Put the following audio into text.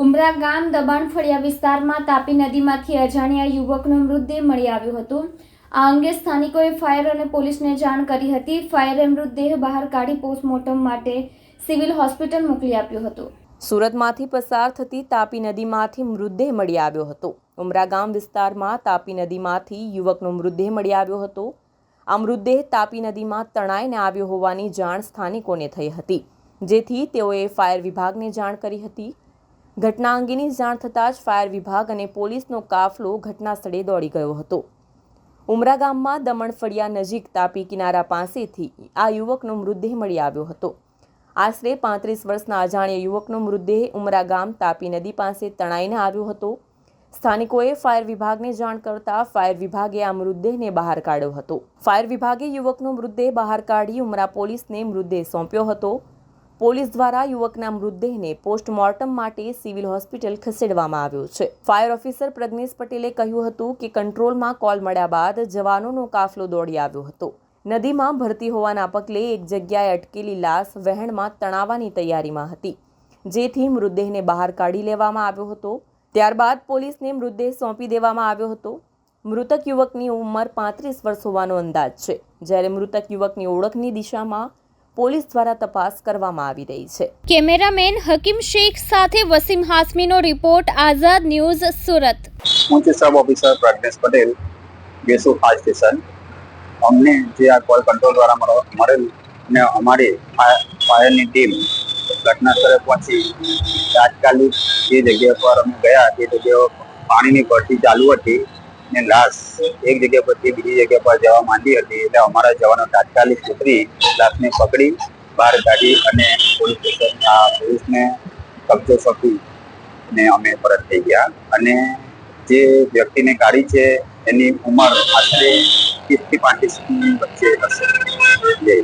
ઉમરા ગામ દબાણ ફળિયા વિસ્તારમાં તાપી નદીમાંથી અજાણ્યા યુવકનો મૃતદેહ મળી આવ્યો હતો. આ અંગે સ્થાનિકોએ ફાયર અને પોલીસને જાણ કરી હતી. ફાયરે મૃતદેહ બહાર કાઢી પોસ્ટમોર્ટમ માટે સિવિલ હોસ્પિટલ મોકલી આપ્યો હતો. સુરતમાંથી પસાર થતી તાપી નદીમાંથી મૃતદેહ મળી આવ્યો હતો. ઉમરા ગામ વિસ્તારમાં તાપી નદીમાંથી યુવકનો મૃતદેહ મળી આવ્યો હતો. આ મૃતદેહ તાપી નદીમાં તણાઈને આવ્યો હોવાની જાણ સ્થાનિકોને થઈ હતી. જેથી તેઓએ ફાયર વિભાગને જાણ કરી હતી. ઘટના અંગેની જાણ થતાં જ ફાયર વિભાગ અને પોલીસનો કાફલો ઘટના સ્થળે દોડી ગયો હતો. ઉમરા ગામમાં દમણ ફળિયા નજીક તાપી કિનારા પાસેથી આ યુવકનો મૃતદેહ મળી આવ્યો હતો. આશરે પાંત્રીસ વર્ષના અજાણ્યા યુવકનો મૃતદેહ ઉમરા ગામ તાપી નદી પાસે તણાઈને આવ્યો હતો. સ્થાનિકોએ ફાયર વિભાગને જાણ કરતા ફાયર વિભાગે આ મૃતદેહને બહાર કાઢ્યો હતો. ફાયર વિભાગે યુવકનો મૃતદેહ બહાર કાઢી ઉમરા પોલીસને મૃતદેહ સોંપ્યો હતો. પોલીસ દ્વારા યુવકના મૃતદેહને પોસ્ટમોર્ટમ માટે સિવિલ હોસ્પિટલ ખસેડવામાં આવ્યો છે. ફાયર ઓફિસર પ્રજ્ઞેશ પટેલે કહ્યું હતું કે કંટ્રોલમાં કોલ મળ્યા બાદ જવાનોનો કાફલો દોડી આવ્યો હતો. નદીમાં ભરતી હોવાના પગલે એક જગ્યાએ અટકેલી લાશ વહેણમાં તણાવવાની તૈયારીમાં હતી. જેથી મૃતદેહને બહાર કાઢી લેવામાં આવ્યો હતો. ત્યારબાદ પોલીસને મૃતદેહ સોંપી દેવામાં આવ્યો હતો. મૃતક યુવકની ઉંમર પાંત્રીસ વર્ષ હોવાનો અંદાજ છે. જ્યારે મૃતક યુવકની ઓળખની દિશામાં પોલીસ દ્વારા તપાસ કરવામાં આવી રહી છે. કેમેરામેન હકીમ શેખ સાથે વસીમ હાસમીનો રિપોર્ટ આઝાદ ન્યૂઝ સુરત. હું છું સબ ઓફિસર પ્રજ્ઞેશ પટેલ ગેસુ ફાયર સ્ટેશન. અમને જે આ કોલ કંટ્રોલ દ્વારા મળો- મળેલ ને અમારી ફાયર- ફાયરની ટીમ ઘટના સ્થળે પહોંચી. તાત્કાલિક જે જગ્યા પર અમે ગયા તે જગ્યા પાણીની ભરતી ચાલુ હતી ને લાશ એક જગ્યા પરથી બીજી જગ્યા પર જવા માંડી હતી એટલે અમારા જવાનો તાત્કાલિક ઉતરી લાશને પકડી, બહાર કાઢી અને પોલીસ સ્ટેશનના પોલીસને કબજો સોંપી ને અમે પરત થઈ ગયા. અને જે વ્યક્તિને કાઢી છે એની ઉંમર આશરે ત્રીસથી પાંત્રીસની વચ્ચે હશે.